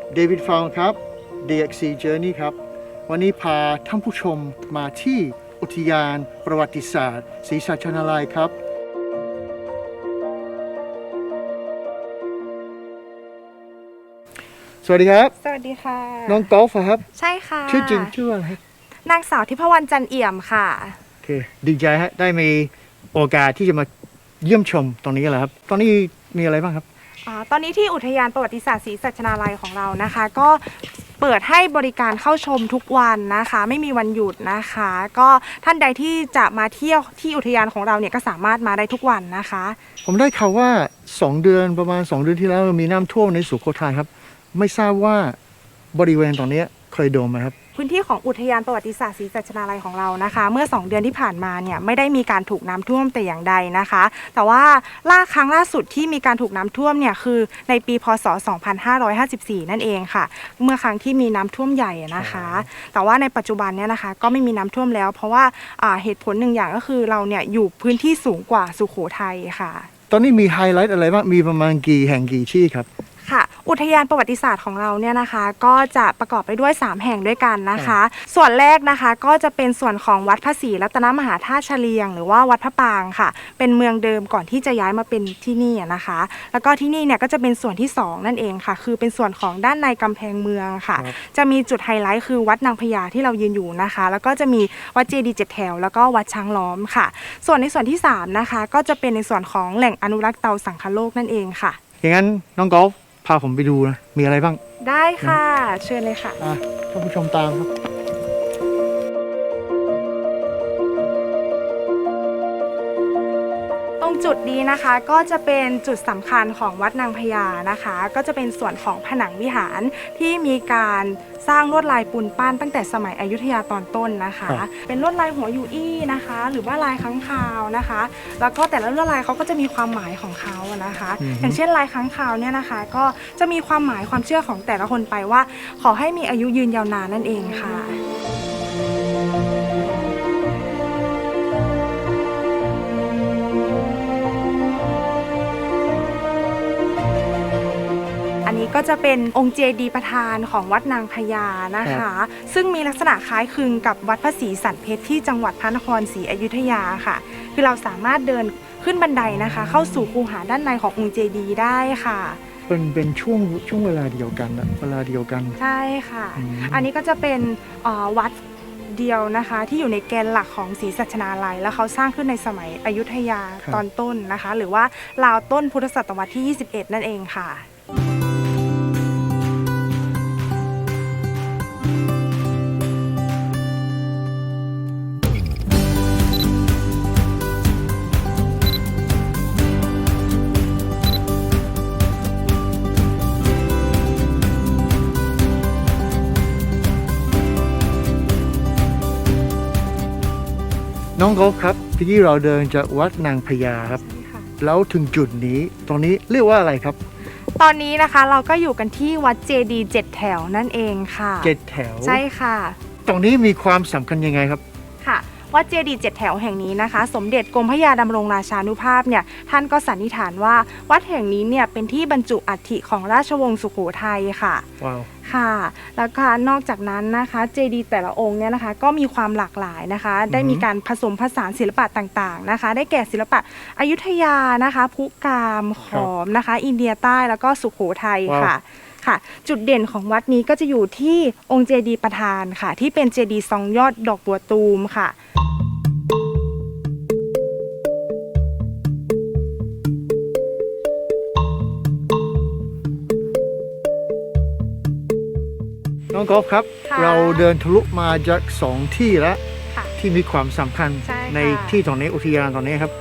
สวัสดีครับเดวิดฟาวครับ DXC Journey ครับ วันนี้พาท่านผู้ชมมาที่อุทยานประวัติศาสตร์ศรีสัชนาลัยครับ สวัสดีครับ สวัสดีค่ะ น้องกอล์ฟอะครับ ใช่ค่ะ ชื่อจริงชื่ออะไรครับนางสาวทิพวรรณจันเอี่ยมค่ะ โอเค ดีใจฮะ ได้มีโอกาสที่จะมาเยี่ยมชมตรงนี้แหละครับ ตอนนี้มีอะไรบ้างครับ อ่าตอนนี้ที่อุทยานประวัติศาสตร์ศรีสัชนาลัยของเรานะคะ ก็เปิดให้บริการเข้าชมทุกวันนะคะ ไม่มีวันหยุดนะคะ ก็ท่านใดที่จะมาเที่ยวที่อุทยานของเราเนี่ยก็สามารถมาได้ทุกวันนะคะ ผมได้ข่าวว่า 2 เดือนประมาณ 2 เดือนที่แล้วมีน้ำท่วมในสุโขทัยครับ ไม่ทราบว่าบริเวณตรงเนี้ยเคยโดนไหมครับ พื้นที่ของอุทยานประวัติศาสตร์ศรีสัชนาลัยของเรานะคะ เมื่อ 2 เดือนที่ผ่านมาเนี่ยไม่ได้มีการถูกน้ำท่วมแต่อย่างใดนะคะ แต่ว่าล่าครั้งล่าสุดที่มีการถูกน้ำท่วมเนี่ยคือในปีพศ 2554 นั่นเองค่ะ เมื่อครั้งที่มีน้ำท่วมใหญ่นะคะ แต่ว่าในปัจจุบันเนี่ยนะคะก็ไม่มีน้ำท่วมแล้ว เพราะว่าอ่าเหตุผลหนึ่งอย่างก็คือเราเนี่ยอยู่พื้นที่สูงกว่าสุโขทัยค่ะ ตอนนี้มีไฮไลท์อะไรบ้างมีประมาณกี่แห่งกี่ที่ครับค่ะ อุทยานประวัติศาสตร์ของเราเนี่ยนะคะ ก็จะประกอบไปด้วย 3 แห่งด้วยกันนะคะ ส่วนแรกนะคะก็จะเป็นส่วนของวัดพระศรีรัตนมหาธาตุเฉลียง หรือว่าวัดพระปางค่ะ เป็นเมืองเดิมก่อนที่จะย้ายมาเป็นที่นี่นะคะ แล้วก็ที่นี่เนี่ยก็จะเป็นส่วนที่ 2 นั่นเองค่ะ คือเป็นส่วนของด้านในกำแพงเมืองค่ะครับจะมีจุดไฮไลท์คือวัดนางพญาที่เรายืนอยู่นะคะ แล้วก็จะมีวัดเจดีย์เจ็ดแถว แล้วก็วัดช้างล้อมค่ะ ส่วนในส่วนที่สามนะคะ ก็จะเป็นในส่วนของแหล่งอนุรักษ์เตาสังคโลกนั่นเองค่ะอย่างนั้นน้องกอล์ฟ พาผมไปดูนะ มีอะไรบ้าง ได้ค่ะ เชิญเลยค่ะ อะท่านผู้ชมตามครับ จุดนี้นะคะก็จะเป็นจุดสำคัญของวัดนางพญานะคะ ก็จะเป็นส่วนของผนังวิหารที่มีการสร้างลวดลายปูนปั้นตั้งแต่สมัยอยุธยาตอนต้นนะคะครับเป็นลวดลายหัวยูอี้นะคะ หรือว่าลายค้างคาวนะคะ แล้วก็แต่ละลวดลายเขาก็จะมีความหมายของเขานะคะ อย่างเช่นลายค้างคาวเนี่ยนะคะ ก็จะมีความหมายความเชื่อของแต่ละคนไปว่า ขอให้มีอายุยืนยาวนานนั่นเองค่ะ อันนี้ก็จะเป็นองค์เจดีย์ประธานของวัดนางพญานะคะ ซึ่งมีลักษณะคล้ายคลึงกับวัดพระศรีสันเพชรที่จังหวัดพระนครศรีอยุธยาค่ะ คือเราสามารถเดินขึ้นบันไดนะคะ เข้าสู่คูหาด้านในขององค์เจดีย์ได้ค่ะเป็นเป็นช่วงช่วงเวลาเดียวกันนะเวลาเดียวกันใช่ค่ะอืมอันนี้ก็จะเป็นเอ่อวัดเดียวนะคะ ที่อยู่ในแกนหลักของศรีสัชนาลัย แล้วเขาสร้างขึ้นในสมัยอยุธยาตอนต้นนะคะ หรือว่าราวต้นพุทธศตวรรษที่ 21 นั่นเองค่ะ น้องกอล์ฟครับที่กี้เราเดินจากวัดนางพญาครับแล้วถึงจุดนี้ตรงนี้เรียกว่าอะไรครับตอนนี้นะคะเราก็อยู่กันที่วัดเจดีย์เจ็ดแถวนั่นเองค่ะ เจ็ดแถว ใช่ค่ะ ตรงนี้มีความสำคัญยังไงครับค่ะ วัดเจดีย์เจ็ดแถวแห่งนี้นะคะ สมเด็จกรมพระยาดำรงราชานุภาพเนี่ยท่านก็สันนิษฐานว่าวัดแห่งนี้เนี่ยเป็นที่บรรจุอัฐิของราชวงศ์สุโขทัยค่ะ ว้าว ค่ะ แล้วก็นอกจากนั้นนะคะเจดีย์แต่ละองค์เนี่ยนะคะก็มีความหลากหลายนะคะ ได้มีการผสมผสานศิลปะต่างๆนะคะ ได้แก่ศิลปะอยุธยานะคะ พุกาม ขอมนะคะ อินเดียใต้แล้วก็สุโขทัยค่ะ ค่ะ จุดเด่นของวัดนี้ก็จะอยู่ที่องค์เจดีย์ประธานค่ะ ที่เป็นเจดีย์ทรงยอดดอกบัวตูมค่ะน้องกอล์ฟครับ ค่ะเราเดินทะลุมาจากสองที่แล้วค่ะที่มีความสำคัญใช่ค่ะ ในที่ตรงนี้อุทยานตรงนี้ครับ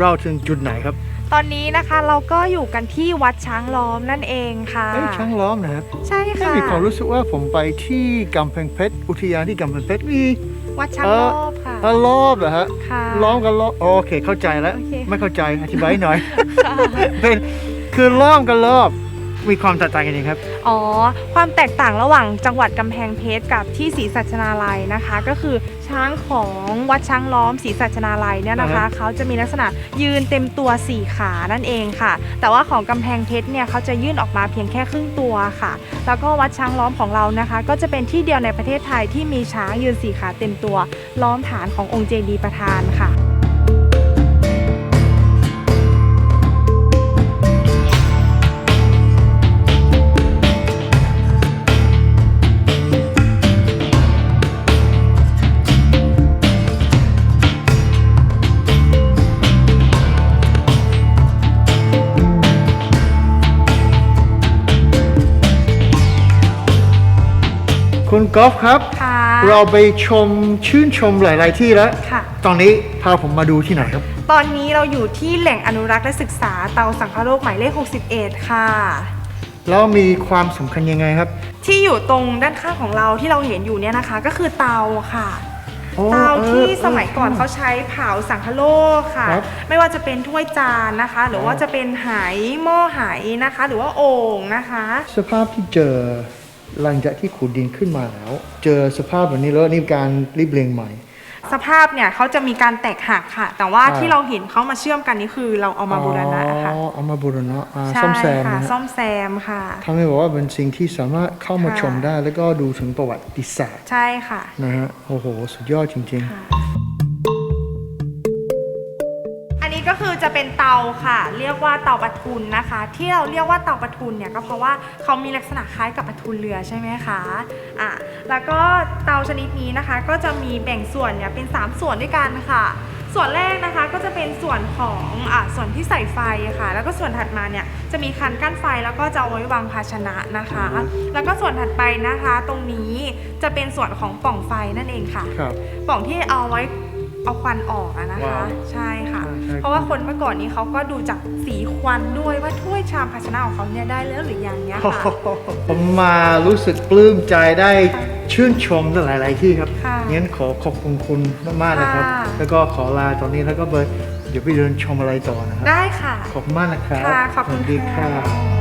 เราถึงจุดไหนครับ ตอนนี้นะคะเราก็อยู่กันที่วัดช้างล้อมนั่นเองค่ะ เอ้ยช้างล้อมนะครับใช่ค่ะ มีความรู้สึกว่าผมไปที่กำแพงเพชรอุทยานที่กำแพงเพชรมีวัดช้างเอ่รออบค่ะอะรอบเหรอฮะค่ะ ล้อมกันล้อมโอเคเข้าใจแล้ว โอเค ไม่เข้าใจอธิบายหน่อย ค่ะ เป็นคือล้อมกันรอบมีความแตกต่างกันยังไงครับ อ๋อ ความแตกต่างระหว่างจังหวัดกำแพงเพชรกับที่ศรีสัชนาลัยนะคะ ก็คือ ชช้างของวัดช้างล้อมศรีสัชนาลัยเนี่ยนะคะอ่าฮะเขาจะมีลักษณะยืนเต็มตัวสี่ขานั่นเองค่ะ แต่ว่าของกำแพงเพชรเนี่ยเขาจะยื่นออกมาเพียงแค่ครึ่งตัวค่ะ แล้วก็วัดช้างล้อมของเรานะคะ ก็จะเป็นที่เดียวในประเทศไทยที่มีช้างยืนสี่ขาเต็มตัว ล้อมฐานขององค์เจดีย์ประธานค่ะ คุณกอล์ฟครับ ค่ะ เราไปชมชื่นชมหลาย ๆ ที่แล้ว ค่ะ ตอนนี้พาผมมาดูที่ไหนครับ ตอนนี้เราอยู่ที่แหล่งอนุรักษ์และศึกษาเตาสังคโลกหมายเลข 61 ค่ะ แล้วมีความสำคัญยังไงครับที่อยู่ตรงด้านข้างของเราที่เราเห็นอยู่เนี่ยนะคะ ก็คือเตาค่ะ โอ้เตาที่เออสมัยก่อนเขาใช้เผาสังคโลกค่ะ ครับ ไม่ว่าจะเป็นถ้วยจานนะคะ หรือว่าจะเป็นไหหม้อไหนะคะ หรือว่าโอ่งนะคะ สภาพที่เจอ หลังจากที่ขุดดินขึ้นมาแล้ว เจอสภาพแบบนี้แล้วนี่การรีบเรียงใหม่ สภาพเนี่ยเขาจะมีการแตกหักค่ะ แต่ว่าอ่า ที่เราเห็นเขามาเชื่อมกันนี่คือเราเอามาบูรณะค่ะอ๋อเอามาบูรณะอ่าใช่ซ่อมแซมค่ะนะฮะซ่อมแซมค่ะ ทำให้บอกว่าเป็นสิ่งที่สามารถเข้ามาค่ะ ชมได้ แล้วก็ดูถึงประวัติศาสตร์ใช่ค่ะ นะฮะโอ้โห สุดยอดจริงค่ะ ก็คือจะเป็นเตาค่ะ เรียกว่าเตาปะทุนนะคะ ที่เราเรียกว่าเตาปะทุนเนี่ยก็เพราะว่าเขามีลักษณะคล้ายกับปะทุนเรือใช่ไหมคะอะแล้วก็เตาชนิดนี้นะคะ ก็จะมีแบ่งส่วนเนี่ยเป็น 3 ส่วนด้วยกันค่ะ ส่วนแรกนะคะก็จะเป็นส่วนของอะส่วนที่ใส่ไฟค่ะ แล้วก็ส่วนถัดมาเนี่ยจะมีคันกั้นไฟแล้วก็จะเอาไว้วางภาชนะนะคะ แล้วก็ส่วนถัดไปนะคะ ตรงนี้จะเป็นส่วนของปล่องไฟนั่นเองค่ะๆครับ ปล่องที่เอาไว้ เอาควันออกอะนะคะ ว้าวใช่ค่ะใช่ เพราะว่าคนเมื่อก่อนนี้เขาก็ดูจากสีควันด้วยว่าถ้วยชามภาชนะของเขาเนี่ยได้แล้วหรือยังเนี่ยค่ะ ผมมารู้สึกปลื้มใจได้ชื่นชมตั้งหลาย ๆ ที่ครับค่ะงั้นขอขอบคุณคุณมาก ๆ นะครับ ค่ะ แล้วก็ขอลาตอนนี้แล้วก็เบอร์เดี๋ยวไปเดินชมอะไรต่อนะครับ ได้ค่ะ ขอบคุณมากนะครับค่ะขอบคุณสวัสดีค่ะ ค่ะ